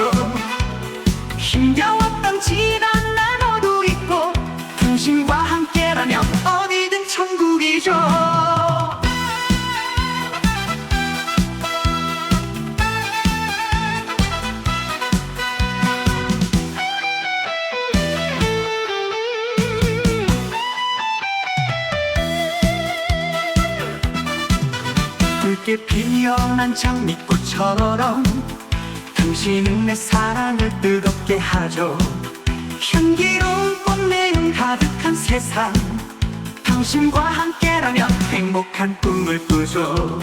하죠 힘겨웠던 지난 날 너도 있고 당신과 함께라면 어디든 천국이죠. 붉게 피어난 장미꽃처럼 당신은 내 사랑을 뜨겁게 하죠. 향기로운 꽃내음 가득한 세상. 당신과 함께라면 행복한 꿈을 꾸죠.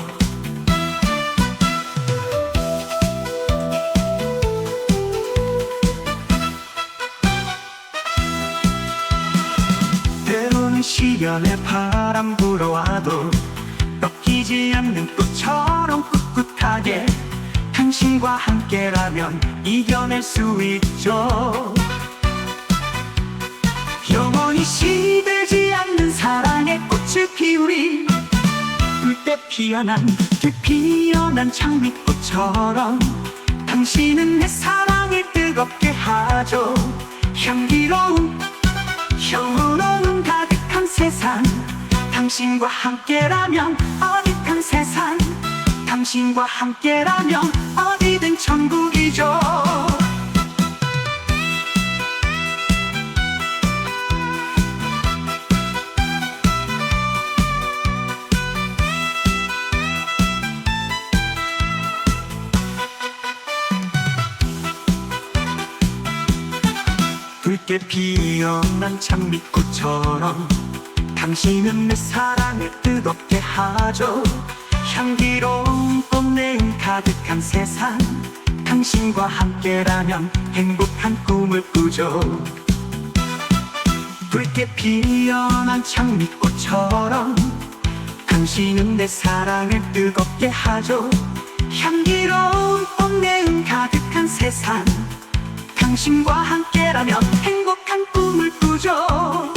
때로는 시련에 바람 불어와도 꺾이지 않는 꽃처럼 꿋꿋하게 당신과 함께라면 이겨낼 수 있죠. 영원히 시들지 않는 사랑의 꽃을 피우리. 붉게 피어난 그 피어난 장미꽃처럼 당신은 내 사랑을 뜨겁게 하죠. 향기로운 영원한 가득한 세상. 당신과 함께라면 어디든 세상? 당신과 함께라면 천국이죠. 붉게 피어난 장미꽃처럼 당신은 내 사랑을 뜨겁게 하죠 향기로운 꽃내음 가득한 세상. 당신과 함께라면 행복한 꿈을 꾸죠. 붉게 피어난 장미꽃처럼 당신은 내 사랑을 뜨겁게 하죠. 향기로운 꽃내음 가득한 세상. 당신과 함께라면 행복한 꿈을 꾸죠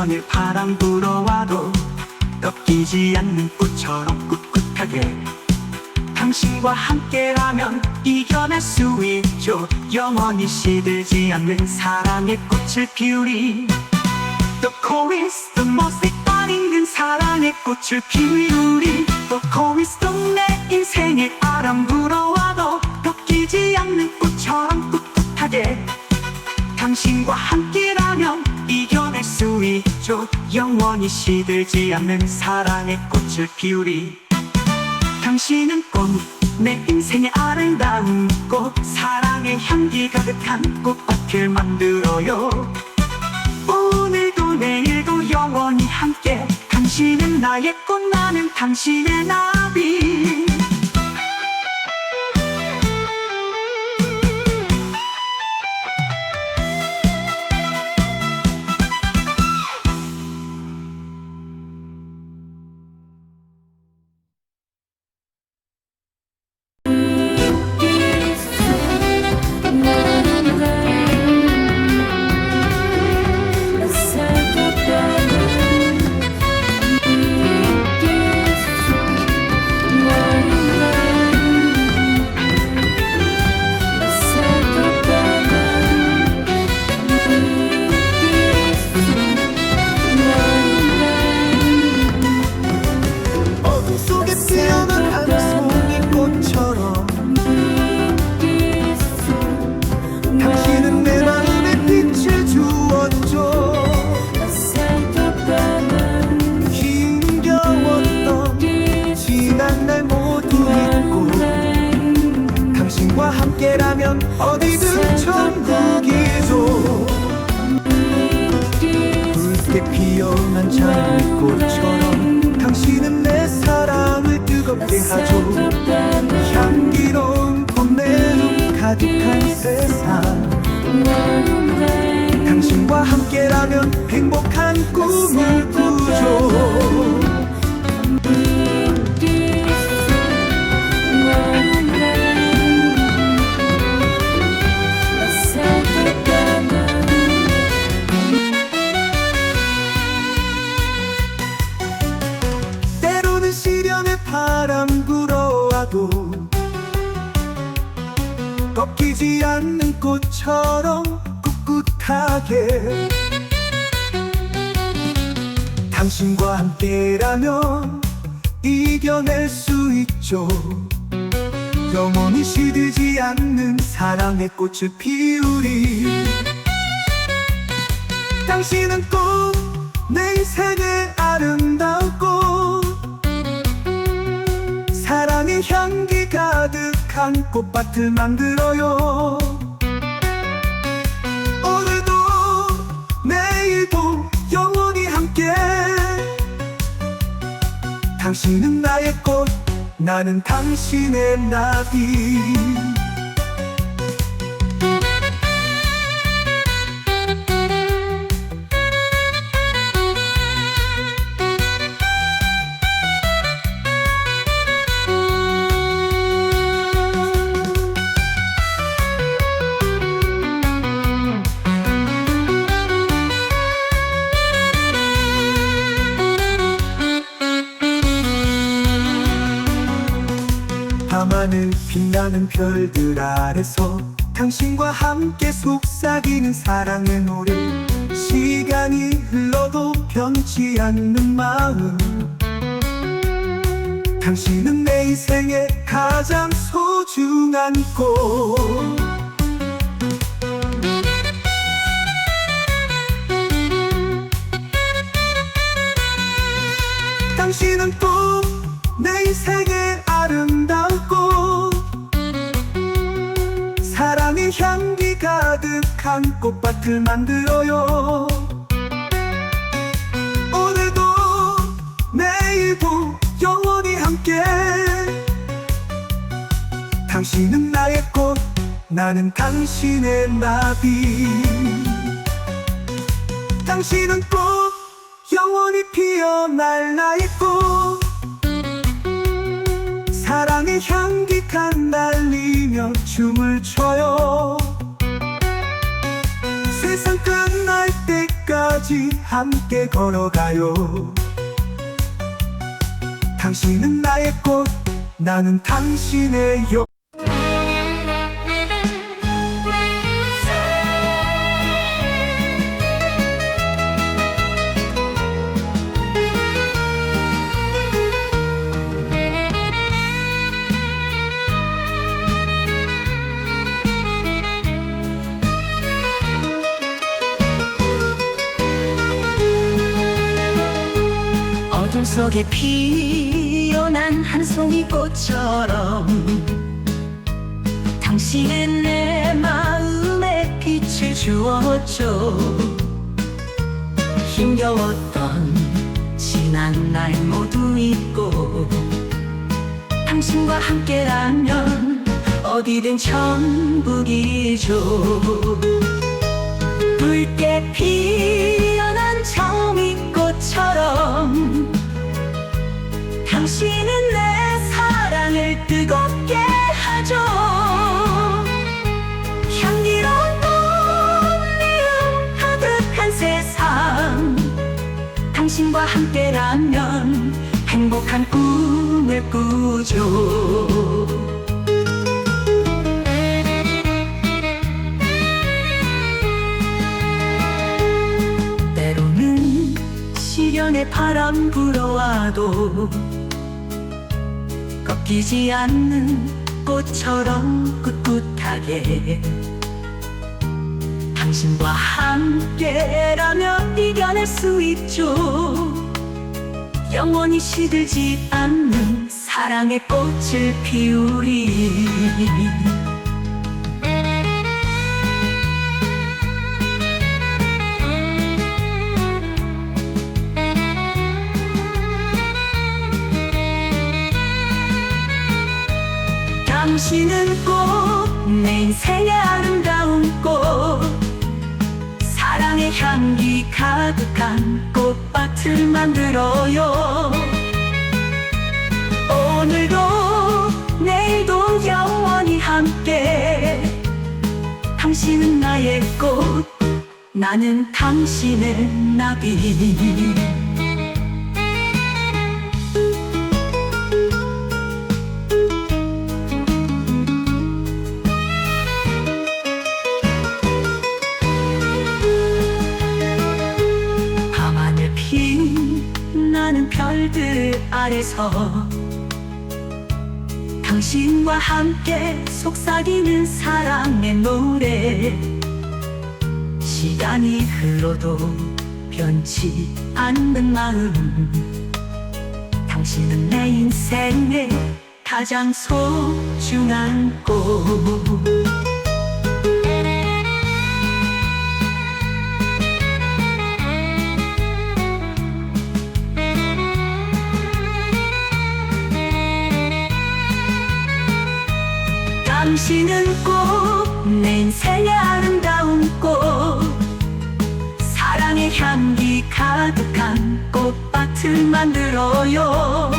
시련을 바람 불어와도 꺾이지 않는 꽃처럼 꿋꿋하게. 당신과 함께라면 이겨낼 수 있죠. 영원히 시들지 않는 사랑의 꽃을 피우리. The chorus, the most 사랑의 꽃을 피우리. The chorus, 내 인생의 바람 수 있죠 영원히 시들지 않는 사랑의 꽃을 피우리. 당신은 꽃 내 인생의 아름다운 꽃 사랑의 향기 가득한 꽃밭을 만들어요. 오늘도 내일도 영원히 함께 당신은 나의 꽃 나는 당신의 나비 장미꽃처럼 당신은 내 사랑을 뜨겁게 하죠. 향기로운 봄내음 가득한 세상. 당신과 함께라면 행복한 꿈을 꾸죠 당신과 함께라면 이겨낼 수 있죠. 영원히 시들지 않는 사랑의 꽃을 피우리. 당신은 꼭 내 인생의 아름다운 꽃. 사랑의 향기 가득한 꽃밭을 만들어요 당신은 나의 꽃 나는 당신의 나비 빛나는 별들 아래서 당신과 함께 속삭이는 사랑의 노래 시간이 흘러도 변치 않는 마음. 당신은 내 인생의 가장 소중한 꽃. 당신은 꼭 꽃밭을 만들어요. 오늘도 내일도 영원히 함께. 당신은 나의 꽃 나는 당신의 나비. 당신은 꼭 영원히 피어날 나의 꽃. 사랑의 향기 칸날리며 춤을 춰요 때까지 함께 걸어가요. 당신은 나의 꽃 나는 당신의 여 속에 피어난 한 송이 꽃처럼 당신은 내 마음에 빛을 주었죠. 힘겨웠던 지난 날 모두 잊고 당신과 함께라면 어디든 천국이죠. 붉게 피어난 장미꽃처럼 당신은 내 사랑을 뜨겁게 하죠. 향기로운 꽃미움 가득한 세상. 당신과 함께라면 행복한 꿈을 꾸죠. 시련의 바람 불어와도 꺾이지 않는 꽃처럼 꿋꿋하게. 당신과 함께라면 이겨낼 수 있죠. 영원히 시들지 않는 사랑의 꽃을 피우리 당신은 꼭 내 인생의 아름다운 꽃. 사랑의 향기 가득한 꽃밭을 만들어요. 오늘도 내일도 영원히 함께. 당신은 나의 꽃 나는 당신의 나비 별들 아래서 당신과 함께 속삭이는 사랑의 노래. 시간이 흘러도 변치 않는 마음. 당신은 내 인생의 가장 소중한 꽃 당신은 꼭 내 인생의 아름다운 꽃. 사랑의 향기 가득한 꽃밭을 만들어요.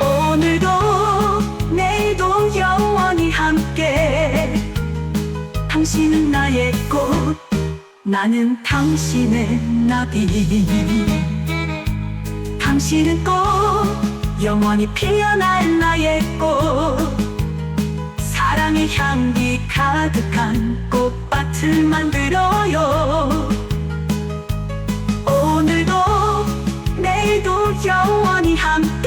오늘도 내일도 영원히 함께. 당신은 나의 꽃 나는 당신의 나비. 당신은 꼭 영원히 피어날 나의 꽃 사랑의 향기 가득한 꽃밭을 만들어요. 오늘도 내일도 영원히 함께